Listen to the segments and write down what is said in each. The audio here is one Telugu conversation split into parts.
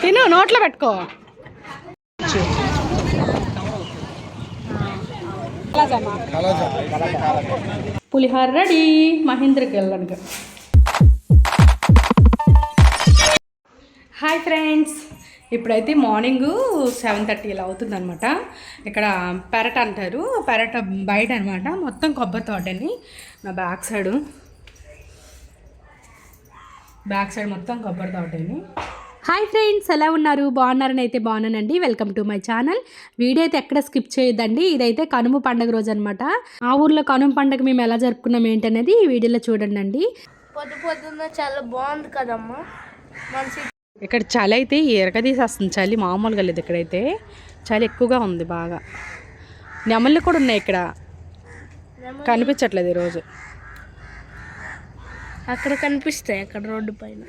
తిను నోట్లో పెట్టుకో. పులిహార రెడీ. మహేంద్రకి వెళ్ళడానికి. Hi friends. ఇప్పుడైతే మార్నింగ్ సెవెన్ థర్టీ ఇలా అవుతుందనమాట ఇక్కడ పెరట్ అంటారు. పెరట్ బయట అనమాట మొత్తం కొబ్బరి తోటని నా బ్యాక్ సైడ్. బ్యాక్ సైడ్ మొత్తం కొబ్బరి తోటని. హాయ్ ఫ్రెండ్స్ ఎలా ఉన్నారు? బాగున్నారని అయితే బాగున్నానండి. Welcome to my channel video అయితే ఎక్కడ స్కిప్ చేయొద్దండి. ఇదైతే కనుమ పండుగ రోజు అనమాట ఆ ఊర్లో కనుమ పండుగ మేము ఎలా జరుపుకున్నాం ఏంటనేది ఈ వీడియోలో చూడండి అండి పొద్దు పొద్దున్న చాలా బాగుంది కదమ్మా. మంచి ఇక్కడ చలి అయితే ఎరగ తీసేస్తుంది. చలి మామూలుగా లేదు ఇక్కడైతే. చలి ఎక్కువగా ఉంది బాగా. నెమళ్ళు కూడా ఉన్నాయి ఇక్కడ. కనిపించట్లేదు ఈరోజు. అక్కడ కనిపిస్తాయి అక్కడ రోడ్డు పైన.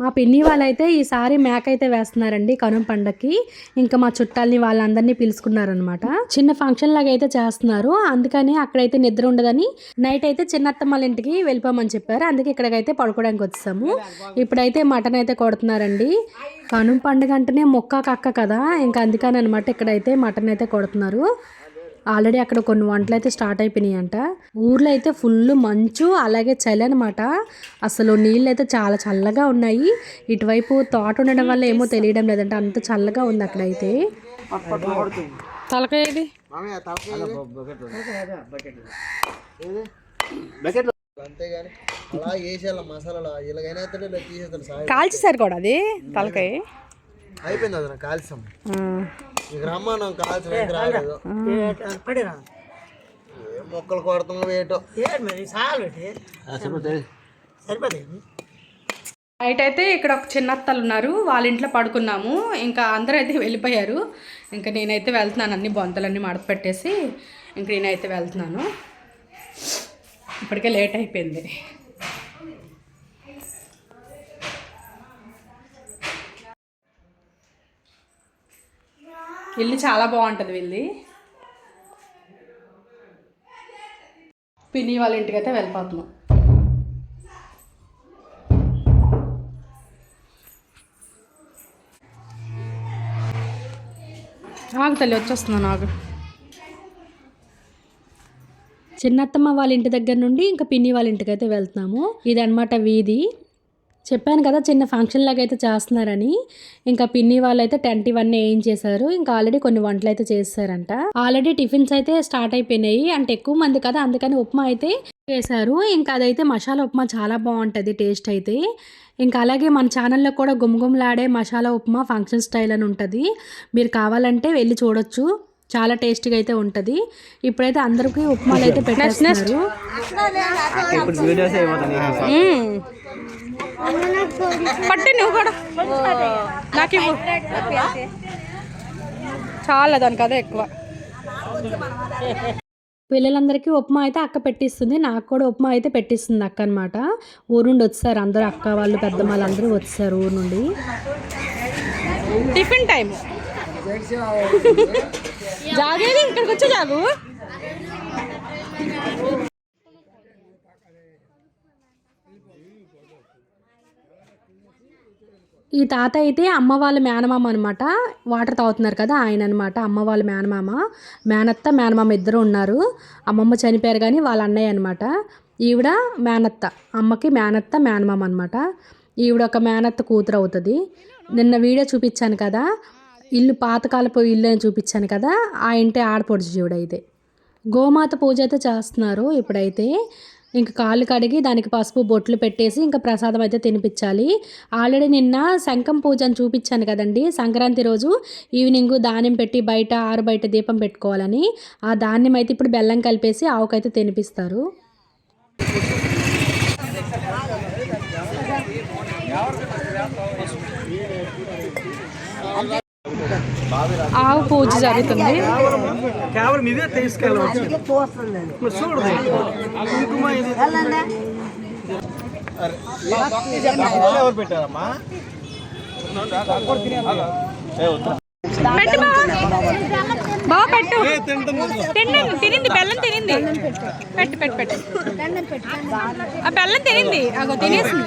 మా పిన్ని వాళ్ళైతే ఈసారి మేక అయితే వేస్తున్నారండి కనుమ పండక్కి. ఇంకా మా చుట్టాలని వాళ్ళందరినీ పిలుచుకున్నారనమాట చిన్న ఫంక్షన్ లాగా అయితే చేస్తున్నారు. అందుకని అక్కడైతే నిద్ర ఉండదని నైట్ అయితే చిన్నత్తమ్మ వాళ్ళ ఇంటికి వెళ్ళిపోమని చెప్పారు. అందుకే ఇక్కడికైతే పడుకోవడానికి వచ్చాము. ఇప్పుడైతే మటన్ అయితే కొడుతున్నారండి. కనుమ పండుగ అంటేనే మొక్క కక్క కదా. ఇంకా అందుకని అనమాట ఇక్కడైతే మటన్ అయితే కొడుతున్నారు. ఆల్రెడీ అక్కడ కొన్ని వంటలు అయితే స్టార్ట్ అయిపోయినాయి అంట ఊర్లో అయితే ఫుల్ మంచు అలాగే చలి అనమాట అసలు నీళ్ళు అయితే చాలా చల్లగా ఉన్నాయి. ఇటువైపు తోట ఉండడం వల్ల ఏమో తెలియడం లేదంట. అంత చల్లగా ఉంది అక్కడైతే తలకాయ ఇది అంతేగాని అలా వేసేయాల మసాలా ఇలాగైనా ఇలా తీసేస్తాడు సాయి కాల్చేసారు కూడా అది? తలకాయ? అయిపోయింది అది మొక్కలు కొడతాం వేయటం నైట్ అయితే ఇక్కడ ఒక చిన్న అత్తలు ఉన్నారు. వాళ్ళ ఇంట్లో పడుకున్నాము. ఇంకా అందరూ అయితే వెళ్ళిపోయారు. ఇంకా నేనైతే వెళ్తున్నాను. అన్ని బొంతలన్నీ మడత పెట్టేసి ఇంక నేనైతే వెళ్తున్నాను. ఇప్పటికే లేట్ అయిపోయింది. ఇల్లు చాలా బాగుంటుంది వెళ్ళి పిన్ని వాళ్ళ ఇంటికైతే వెళ్ళిపోతున్నాం. ఆగు తల్లి వచ్చేస్తున్నాను ఆగు. చిన్నత్తమ్మ వాళ్ళ ఇంటి దగ్గర నుండి ఇంకా పిన్ని వాళ్ళ ఇంటికి అయితే వెళ్తున్నాము. ఇది వీధి. చెప్పాను కదా చిన్న ఫంక్షన్ లాగా అయితే చేస్తున్నారని. ఇంకా పిన్ని వాళ్ళు అయితే టెంట్ ఇవన్నీ ఏం చేశారు ఇంకా ఆల్రెడీ కొన్ని వంటలు అయితే చేస్తారంట. ఆల్రెడీ టిఫిన్స్ అయితే స్టార్ట్ అయిపోయినాయి. అంటే ఎక్కువ మంది కదా అందుకని ఉప్మా అయితే చేశారు. ఇంకా అదైతే మసాలా ఉప్మా చాలా బాగుంటుంది టేస్ట్ అయితే. ఇంకా అలాగే మన ఛానల్లో కూడా గుమగుమలాడే మసాలా ఉప్మా ఫంక్షన్ స్టైల్ అని ఉంటుంది. మీరు కావాలంటే వెళ్ళి చూడొచ్చు. చాలా టేస్టీగా అయితే ఉంటుంది. ఇప్పుడైతే అందరికీ ఉప్మాలు అయితే పెట్టేస్తున్నారు. పట్టి నువ్వు కూడా. నాకు ఇవ్వు. చాలా దానికి అదే ఎక్కువ. పిల్లలందరికీ ఉప్మా అయితే అక్క పెట్టిస్తుంది నాకు కూడా ఉప్మా అయితే పెట్టిస్తుంది అక్క అనమాట ఊరు నుండి వచ్చారు అందరూ అక్క వాళ్ళు పెద్ద వాళ్ళు అందరూ వచ్చారు ఊరు నుండి. టిఫిన్ టైం జాగేది ఇక్కడికి వచ్చి జాగు. ఈ తాత అయితే అమ్మ వాళ్ళ మేనమామ అనమాట వాటర్ తాగుతున్నారు కదా ఆయన అనమాట అమ్మ వాళ్ళ మేనమామ. మేనత్త మేనమామ ఇద్దరు ఉన్నారు. అమ్మమ్మ చనిపోయారు కానీ వాళ్ళ అన్నయ్య అనమాట ఈవిడ మేనత్త అమ్మకి మేనత్త మేనమామ అనమాట ఈవిడ ఒక మేనత్త కూతురు అవుతుంది. నిన్న వీడియో చూపించాను కదా ఇల్లు పాతకాలపు ఇల్లు అని చూపించాను కదా ఆ ఇంటి ఆడపడుచు జీవుడైతే గోమాత పూజ అయితే చేస్తున్నారు ఇప్పుడైతే. ఇంక కాళ్ళు కడిగి దానికి పసుపు బొట్లు పెట్టేసి ఇంకా ప్రసాదం అయితే తినిపించాలి. ఆల్రెడీ నిన్న శంఖం పూజ అని చూపించాను కదండి. సంక్రాంతి రోజు ఈవినింగ్ ధాన్యం పెట్టి బయట ఆరు బయట దీపం పెట్టుకోవాలని ఆ ధాన్యం అయితే ఇప్పుడు బెల్లం కలిపేసి ఆవుకైతే తినిపిస్తారు. ఆవు పూజ జరుగుతుంది. కేవలం ఇదే తీసుకెళ్ళవచ్చు. పెట్టు తినండి తినింది బెల్లం తినింది. పెట్టు పెట్టు పెట్టు. ఆ బెల్లం తినింది. అగో తినేసింది.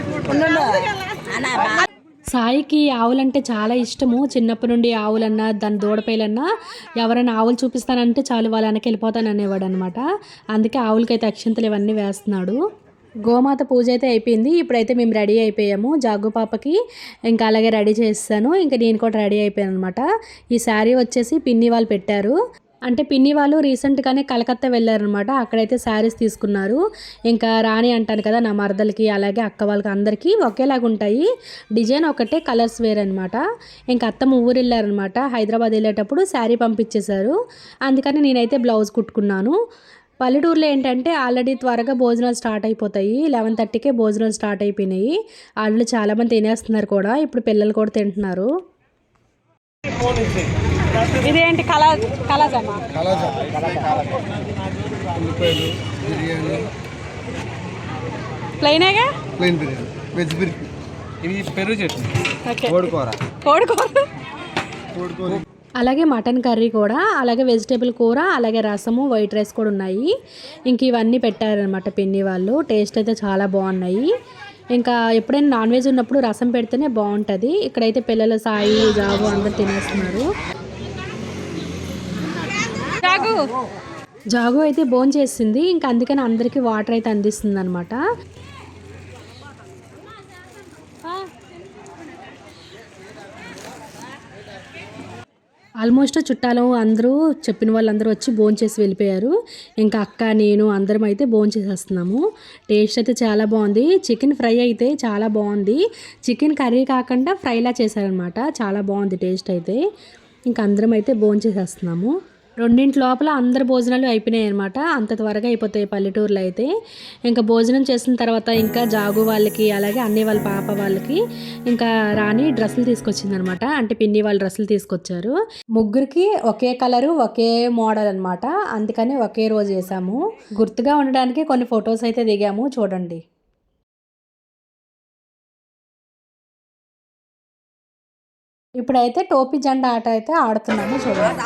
సాయికి ఆవులంటే చాలా ఇష్టము. చిన్నప్పటి నుండి ఆవులన్నా దాని దూడపేలన్నా ఎవరైనా ఆవులు చూపిస్తానంటే చాలు వాళ్ళ వెనక్కి వెళ్ళిపోతాను అనేవాడు అనమాట అందుకే ఆవులకైతే అక్షంతలు ఇవన్నీ వేస్తున్నాడు. గోమాత పూజ అయితే అయిపోయింది. ఇప్పుడైతే మేము రెడీ అయిపోయాము. జాగు పాపకి ఇంకా అలాగే రెడీ చేస్తాను. ఇంకా నేను కూడా రెడీ అయిపోయాను అనమాట ఈ శారీ వచ్చేసి పిన్ని వాళ్ళు పెట్టారు. అంటే పిన్ని వాళ్ళు రీసెంట్గానే కలకత్తా వెళ్ళారనమాట అక్కడైతే శారీస్ తీసుకున్నారు. ఇంకా రాణి అంటాను కదా నా మరదలకి అలాగే అక్క వాళ్ళకి అందరికీ ఒకేలాగా ఉంటాయి. డిజైన్ ఒకటే కలర్స్ వేర్ అనమాట ఇంకా అత్తమ్మ ఊరు వెళ్ళారనమాట హైదరాబాద్ వెళ్ళేటప్పుడు శారీ పంపించేశారు. అందుకని నేనైతే బ్లౌజ్ కుట్టుకున్నాను. పల్లెటూరులో ఏంటంటే ఆల్రెడీ త్వరగా భోజనాలు స్టార్ట్ అయిపోతాయి. లెవెన్ థర్టీకే భోజనాలు స్టార్ట్ అయిపోయినాయి. వాళ్ళు చాలామంది తినేస్తున్నారు కూడా. ఇప్పుడు పిల్లలు కూడా తింటున్నారు. ఇదేంటి కళా కళాజమా? ప్లెయినేగా? ప్లెయిన్ బిర్యానీ. వెజ్ బిర్యానీ. ఇవి పెరుగు చట్నీ ఓకే. కోడికూర. కోడుకూర? కోడికూర. అలాగే మటన్ కర్రీ కూడా అలాగే వెజిటేబుల్ కూర అలాగే రసము వైట్ రైస్ కూడా ఉన్నాయి. ఇంక ఇవన్నీ పెట్టారనమాట పిన్ని వాళ్ళు. టేస్ట్ అయితే చాలా బాగున్నాయి. ఇంకా ఎప్పుడైనా నాన్ వెజ్ ఉన్నప్పుడు రసం పెడితేనే బాగుంటుంది. ఇక్కడైతే పిల్లలు సాయి జాబు అందరు తినేస్తున్నారు. జాగు అయితే బోన్ చేసింది ఇంకా అందుకని అందరికీ వాటర్ అయితే అందిస్తుంది అనమాట ఆల్మోస్ట్ చుట్టాలు అందరూ చెప్పిన వాళ్ళందరూ వచ్చి భోజనం చేసి వెళ్ళిపోయారు. ఇంకా అక్క నేను అందరం అయితే భోజనం చేసేస్తున్నాము. టేస్ట్ అయితే చాలా బాగుంది. చికెన్ ఫ్రై అయితే చాలా బాగుంది. చికెన్ కర్రీ కాకుండా ఫ్రైలా చేశారనమాట చాలా బాగుంది టేస్ట్ అయితే. ఇంకా అందరం అయితే భోజనం చేసేస్తున్నాము. రెండింటి లోపల అందరు భోజనాలు అయిపోయినాయి అనమాట అంత త్వరగా అయిపోతాయి పల్లెటూరులో అయితే. ఇంకా భోజనం చేసిన తర్వాత ఇంకా జాగు వాళ్ళకి అలాగే అన్నీ వాళ్ళ పాప వాళ్ళకి ఇంకా రాణి డ్రెస్సులు తీసుకొచ్చింది అనమాట అంటే పిన్ని వాళ్ళు డ్రెస్సులు తీసుకొచ్చారు. ముగ్గురికి ఒకే కలరు ఒకే మోడల్ అనమాట అందుకని ఒకే రోజు వేసాము. గుర్తుగా ఉండడానికి కొన్ని ఫొటోస్ అయితే దిగాము. చూడండి. ఇప్పుడైతే టోపీ జెండా ఆట అయితే ఆడుతున్నాము చూడండి.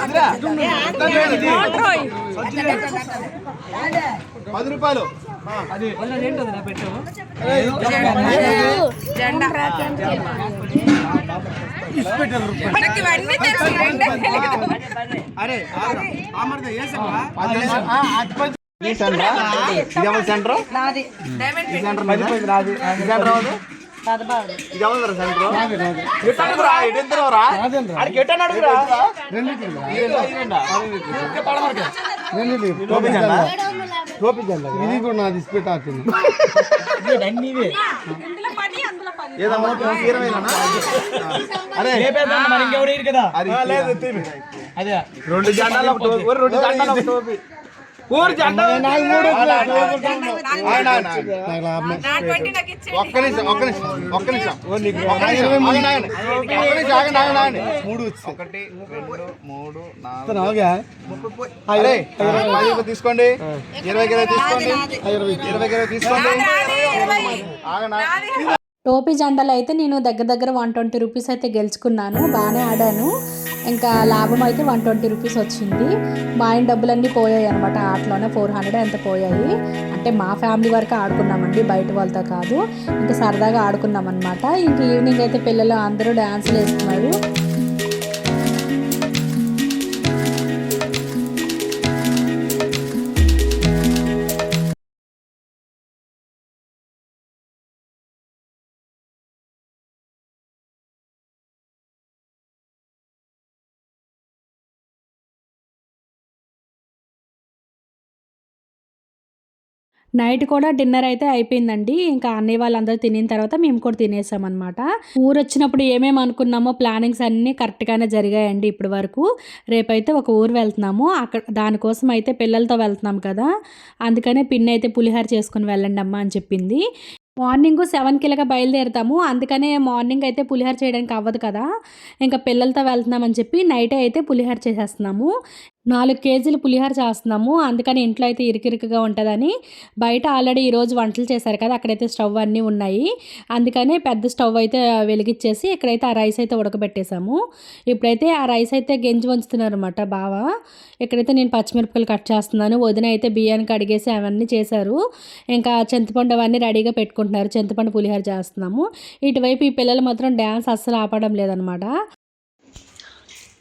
ఇదేమో సెంటర్? నాది సెంటర్? నాది. సెంటర్ అవదు ఇదేమో సెంటర్ ఎట్టనుకురా ఎట్టెంతరావురా అడికి ఎట్టని అడుగురా ఇది కూడా నాది స్పీట్ ఆడుతుంది ఏదమ్మా తీరమేనా అరే మరి ఇంకెవరు ఇరు కదా అది లేదు అదే రెండు జెండాలు ఒక టోపీ ఒరే, రెండు జెండాలు ఒక టోపీ ఊరు జెండా ఆగండి, ఆగండి. ఒక్క నిమిషం ఒక్క నిమిషం ఒక్క నిమిషం. ఒక్క నిమిషం ఆగండి, ఆగండి. ఒక్క నిమిషం ఆగండి, ఆగండి, ఆగండి. మూడు ఒకటి రెండు మూడు నాలుగు. అరే పది రూపాయలు తీసుకోండి. ఇరవై ఇరవై తీసుకోండి. ఇరవై ఇరవై. తీసుకోండి. టోపీ జెండాలు అయితే నేను దగ్గర దగ్గర వన్ ట్వంటీ రూపీస్ అయితే గెలుచుకున్నాను. బాగానే ఆడాను. ఇంకా లాభం అయితే వన్ ట్వంటీ రూపీస్ వచ్చింది. మా ఆయన డబ్బులన్నీ పోయాయి అనమాట ఆటలోనే ఫోర్ హండ్రెడ్ ఎంత పోయాయి? అంటే మా ఫ్యామిలీ వరకు ఆడుకున్నామండి బయట వాళ్ళతో కాదు. ఇంకా సరదాగా ఆడుకున్నాం అనమాట ఇంక ఈవినింగ్ అయితే పిల్లలు అందరూ డ్యాన్స్లు వేస్తున్నారు. నైట్ కూడా డిన్నర్ అయితే అయిపోయిందండి. ఇంకా అన్నయ్య వాళ్ళందరూ తినిన తర్వాత మేము కూడా తినేసాం అనమాట ఊరు వచ్చినప్పుడు ఏమేమి అనుకున్నామో ప్లానింగ్స్ అన్నీ కరెక్ట్గానే జరిగాయండి ఇప్పటి వరకు. రేపైతే ఒక ఊరు వెళ్తున్నాము. అక్కడ దానికోసం అయితే పిల్లలతో వెళ్తున్నాం కదా. అందుకనే పిన్ అయితే పులిహార చేసుకుని వెళ్ళండి అమ్మ అని చెప్పింది. మార్నింగ్ సెవెన్కి ఇలాగా బయలుదేరుతాము. అందుకనే మార్నింగ్ అయితే పులిహార చేయడానికి అవ్వదు కదా. ఇంకా పిల్లలతో వెళ్తున్నామని చెప్పి నైటే అయితే పులిహార చేసేస్తున్నాము. నాలుగు కేజీలు పులిహోర చేస్తున్నాము. అందుకని ఇంట్లో అయితే ఇరికిరికిగా ఉంటుందని బయట ఆల్రెడీ ఈరోజు వంటలు చేశారు కదా అక్కడైతే స్టవ్ అన్నీ ఉన్నాయి. అందుకనే పెద్ద స్టవ్ అయితే వెలిగించేసి ఇక్కడైతే ఆ రైస్ అయితే ఉడకబెట్టేసాము ఇప్పుడైతే ఆ రైస్ అయితే గెంజి వంచుతున్నారు అనమాట బావ. ఇక్కడైతే నేను పచ్చిమిరపకాయలు కట్ చేస్తున్నాను. వదిన అయితే బియ్యానికి అడిగేసి అవన్నీ చేశారు. ఇంకా చింతపండు అవన్నీ రెడీగా పెట్టుకుంటున్నారు. చింతపండు పులిహోర చేస్తున్నాము. ఇటువైపు ఈ పిల్లలు మాత్రం డ్యాన్స్ అస్సలు ఆపడం లేదనమాట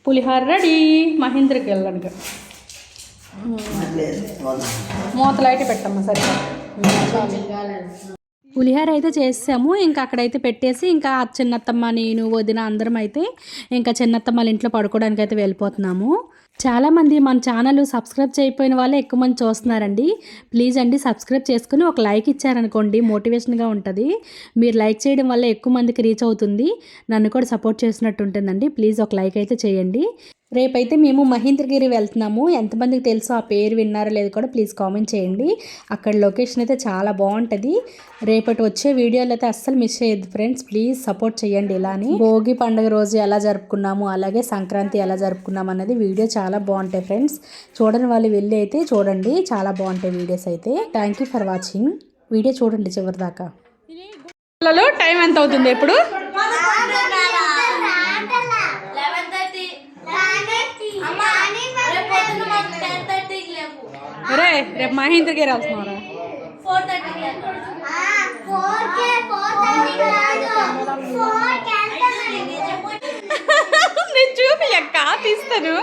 పులిహార రెడీ. మహేంద్రకి వెళ్ళడానికి. మూతలు అయితే పెట్టమ్మా సరే పులిహోర అయితే చేసాము. ఇంకా అక్కడైతే పెట్టేసి ఇంకా చిన్నత్తమ్మ నేను వదిన అందరం అయితే ఇంకా చిన్నత్తమ్మ వాళ్ళ ఇంట్లో పడుకోవడానికి అయితే వెళ్ళిపోతున్నాము. చాలామంది మన ఛానల్ సబ్స్క్రైబ్ చేయకపోయిన వాళ్ళే ఎక్కువ మంది చూస్తున్నారండి. ప్లీజ్ అండి సబ్స్క్రైబ్ చేసుకుని ఒక లైక్ ఇచ్చారనుకోండి మోటివేషన్గా ఉంటుంది. మీరు లైక్ చేయడం వల్ల ఎక్కువ మందికి రీచ్ అవుతుంది. నన్ను కూడా సపోర్ట్ చేసినట్టు ఉంటుందండి. ప్లీజ్ ఒక లైక్ అయితే చేయండి. రేపైతే మేము మహేంద్రగిరి వెళ్తున్నాము. ఎంతమందికి తెలుసో ఆ పేరు విన్నారో లేదో కూడా ప్లీజ్ కామెంట్ చేయండి. అక్కడ లొకేషన్ అయితే చాలా బాగుంటుంది. రేపటి వచ్చే వీడియోలు అయితే అస్సలు మిస్ చేయొద్దు ఫ్రెండ్స్. ప్లీజ్ సపోర్ట్ చేయండి ఇలాని. భోగి పండుగ రోజు ఎలా జరుపుకున్నాము అలాగే సంక్రాంతి ఎలా జరుపుకున్నాము అన్నది వీడియో చాలా బాగుంటాయి ఫ్రెండ్స్. చూడని వాళ్ళు వెళ్ళి అయితే చూడండి. చాలా బాగుంటాయి వీడియోస్ అయితే. Thank you for watching video చూడండి చివరి దాకా టైం ఎంత అవుతుంది ఎప్పుడు లెవెన్ థర్టీ అమ్మా రేపు పొద్దున్న మాకు టెన్ థర్టీకి లేవు అరే రేపు మహేంద్రగిరి వెళ్తున్నారా ఫోర్ నేను చూపి అక్క తీస్తాను.